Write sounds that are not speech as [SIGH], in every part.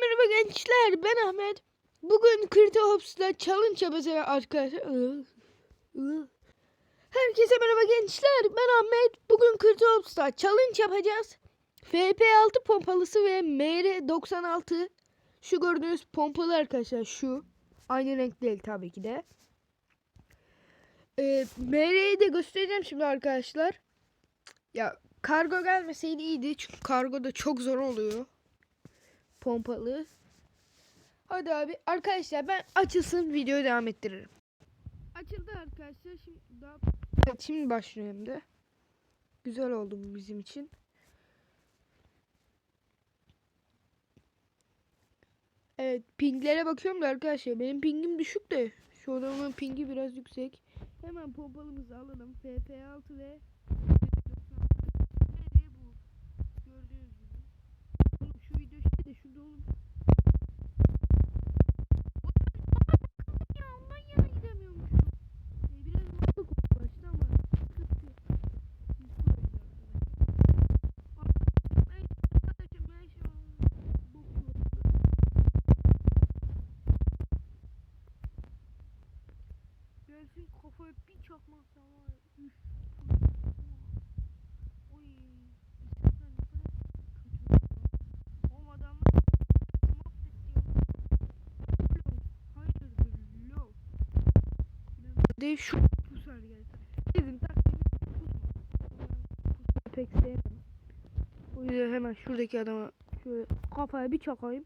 merhaba gençler ben Ahmet. Bugün Krito Hops'la challenge yapacağız arkadaşlar. Iı. Herkese merhaba gençler ben Ahmet. Bugün Krito Hops'la challenge yapacağız. FP6 pompalısı ve MR96 şu gördüğünüz pompalı arkadaşlar şu. Aynı renk değil tabii ki de. Ee, MR'yi de göstereceğim şimdi arkadaşlar. Ya kargo gelmeseydi iyiydi çünkü kargo da çok zor oluyor pompalı. Hadi abi arkadaşlar ben açılsın videoyu devam ettiririm. Açıldı arkadaşlar şimdi daha evet, şimdi başlıyor hem. Güzel oldu bu bizim için. Evet pinglere bakıyorum da arkadaşlar benim pingim düşük de şu adamın pingi biraz yüksek. Hemen pompalımızı alalım. FP6 ve De şu pusar geldi. Dedim taktiğimi pusma. Ben pek sevmem. O yüzden hemen şuradaki adama şöyle kafaya bir çakayım.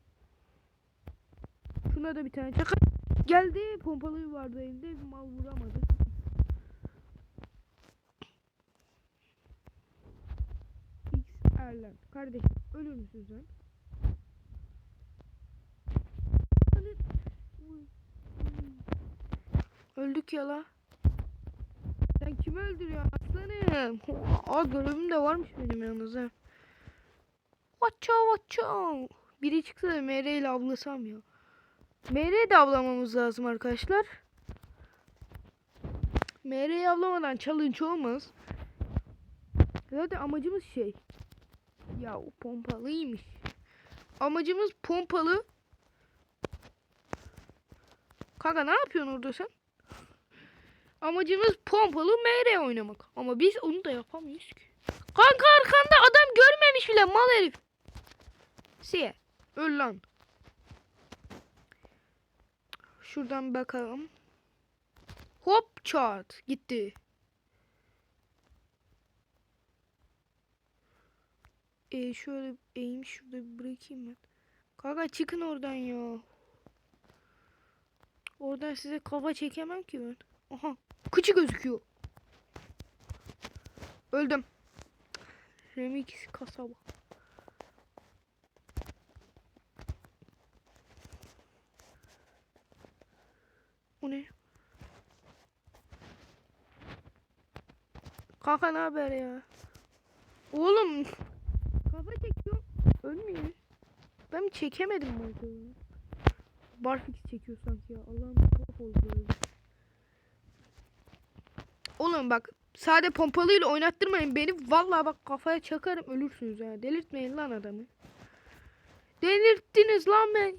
Şuna da bir tane çakayım. Geldi pompalı vardı elinde mal vuramadı. X Erlen. Kardeşim ölür müsün sen? Öldük ya la. Öldürüyorsun aslanım? Aa görevim de varmış benim yalnız ha. Vaça. Biri çıksa da MR ile avlasam ya. MR'yi de avlamamız lazım arkadaşlar. MR'yi avlamadan challenge olmaz. Zaten amacımız şey. Ya o pompalıymış. Amacımız pompalı. Kanka ne yapıyorsun orada sen? Amacımız pompalı MR oynamak. Ama biz onu da yapamıyoruz ki. Kanka arkanda adam görmemiş bile mal herif. Siye. Öl lan. Şuradan bakalım. Hop çat gitti. E şöyle eğim şurada bırakayım ben. Kanka çıkın oradan ya. Oradan size kafa çekemem ki ben. Aha kıçı gözüküyor. Öldüm. Remix kasaba. O ne? Kanka ne haber ya? Oğlum kafa çekiyor. Ölmüyor. Ben çekemedim bu. Barfix çekiyor sanki ya. Allah'ım tuhaf oldu. Oğlum bak sade pompalıyla oynattırmayın beni. Vallahi bak kafaya çakarım ölürsünüz ya. Delirtmeyin lan adamı. Delirttiniz lan beni.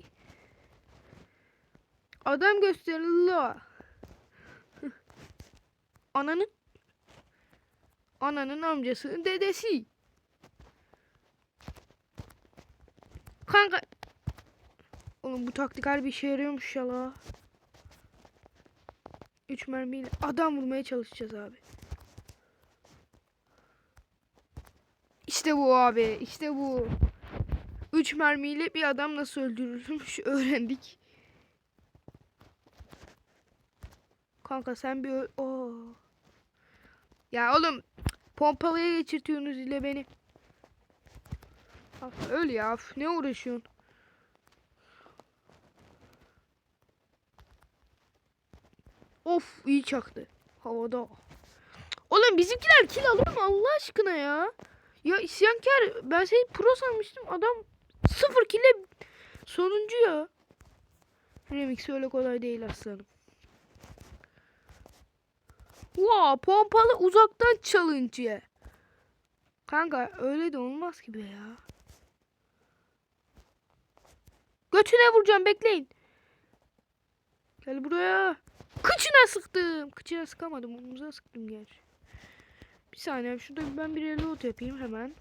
Adam gösterin la. [LAUGHS] Ananın Ananın amcasının dedesi. Kanka Oğlum bu taktik harbi işe yarıyormuş ya la. 3 mermiyle adam vurmaya çalışacağız abi. İşte bu abi. işte bu. 3 mermiyle bir adam nasıl öldürülmüş [LAUGHS] öğrendik. Kanka sen bir. Oo. Ya oğlum pompalıya geçirtiyorsunuz ile beni. Öl ya. Ne uğraşıyorsun? Of iyi çaktı. Havada. Oğlum bizimkiler kill alıyor mu Allah aşkına ya? Ya isyankar ben seni pro sanmıştım. Adam sıfır kille sonuncu ya. Remix öyle kolay değil aslanım. Wow, pompalı uzaktan challenge. Kanka öyle de olmaz gibi ya. Götüne vuracağım bekleyin. Gel buraya. Kıçına sıktım. Kıçına sıkamadım. Omuza sıktım gerçi. Bir saniye şurada ben bir reload yapayım hemen.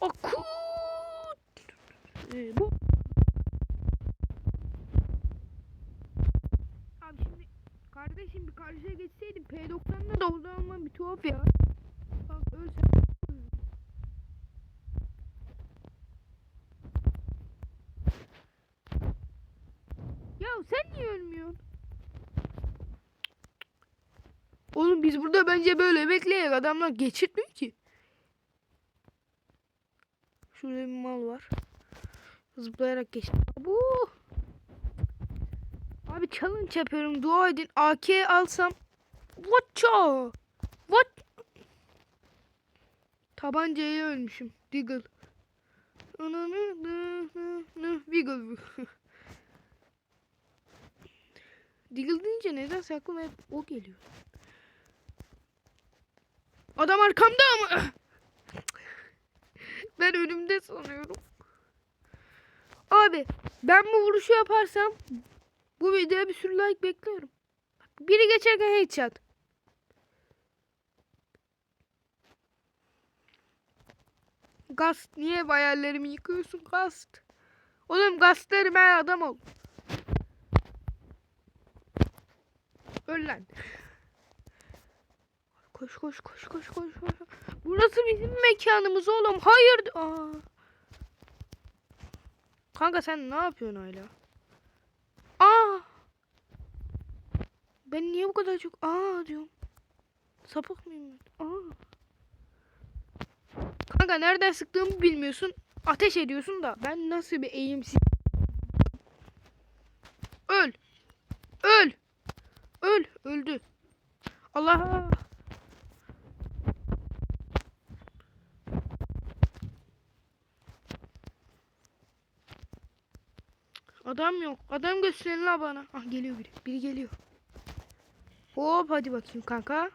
Akut. Ee, bu. Abi şimdi kardeşim bir karşıya geçseydim P90'da da orada olmam bir tuhaf ya. Bak ölsem. Sen niye ölmüyorsun? Oğlum biz burada bence böyle bekleyek adamlar geçirtmiyor ki. Şurada bir mal var. Zıplayarak geç. Bu. Abi challenge yapıyorum. Dua edin. AK alsam. Watcha. What? Tabancaya ölmüşüm. Diggle. Wiggle. [LAUGHS] Diggle deyince nedense aklıma hep o geliyor. Adam arkamda ama. [LAUGHS] ben önümde sanıyorum. Abi ben bu vuruşu yaparsam bu videoya bir sürü like bekliyorum. Biri geçerken headshot. Gast niye hayallerimi yıkıyorsun Gast? Oğlum Gast'larım ben adam ol. Öl lan. Koş koş koş koş koş. Burası bizim mekanımız oğlum. Hayır. Aa. Kanka sen ne yapıyorsun hala? Aa. Ben niye bu kadar çok aa diyorum. Sapık mıyım ben? Aa. Kanka nereden sıktığımı bilmiyorsun. Ateş ediyorsun da ben nasıl bir eğimsiz. Öl. Öl. Öl. Öldü. Allah. Adam yok. Adam gösterin la bana. Ah geliyor biri. Biri geliyor. Hop hadi bakayım kanka.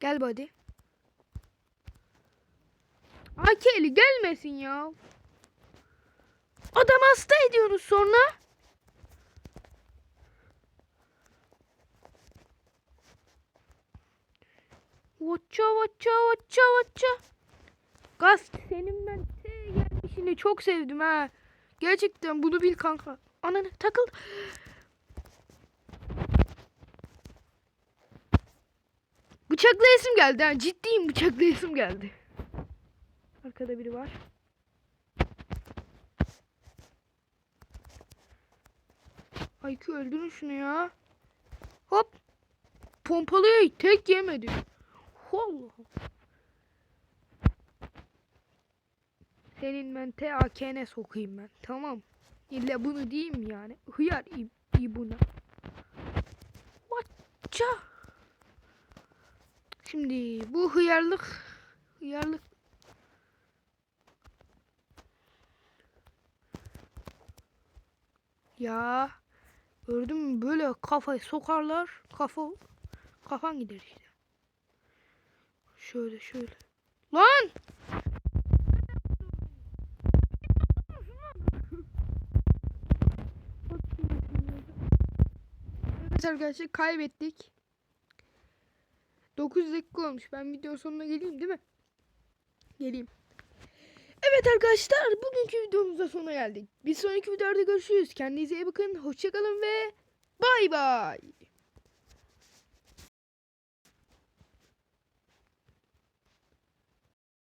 Gel buddy. Akeli gelmesin ya. Adam hasta ediyoruz sonra. Vaça vaça vaça vaça. Gaz senin ben te gelmişini çok sevdim ha. Gerçekten bunu bil kanka. Ananı takıl. Bıçaklayasım geldi ha. Ciddiyim bıçaklayasım geldi. Arkada biri var. Ayku öldürün şunu ya. Hop. Pompalıya tek yemedi. Allah. Senin ben TAK'ne sokayım ben. Tamam. İlle bunu diyeyim yani. Hıyar iyi, iyi buna. Vaça. Şimdi bu hıyarlık hıyarlık ya gördün mü böyle kafayı sokarlar kafa kafan gider işte. Şöyle şöyle. Lan! Arkadaşlar kaybettik. 9 dakika olmuş. Ben video sonuna geleyim değil mi? Geleyim. Evet arkadaşlar bugünkü videomuzda sona geldik. Bir sonraki videoda görüşürüz. Kendinize iyi bakın. Hoşçakalın ve bay bay.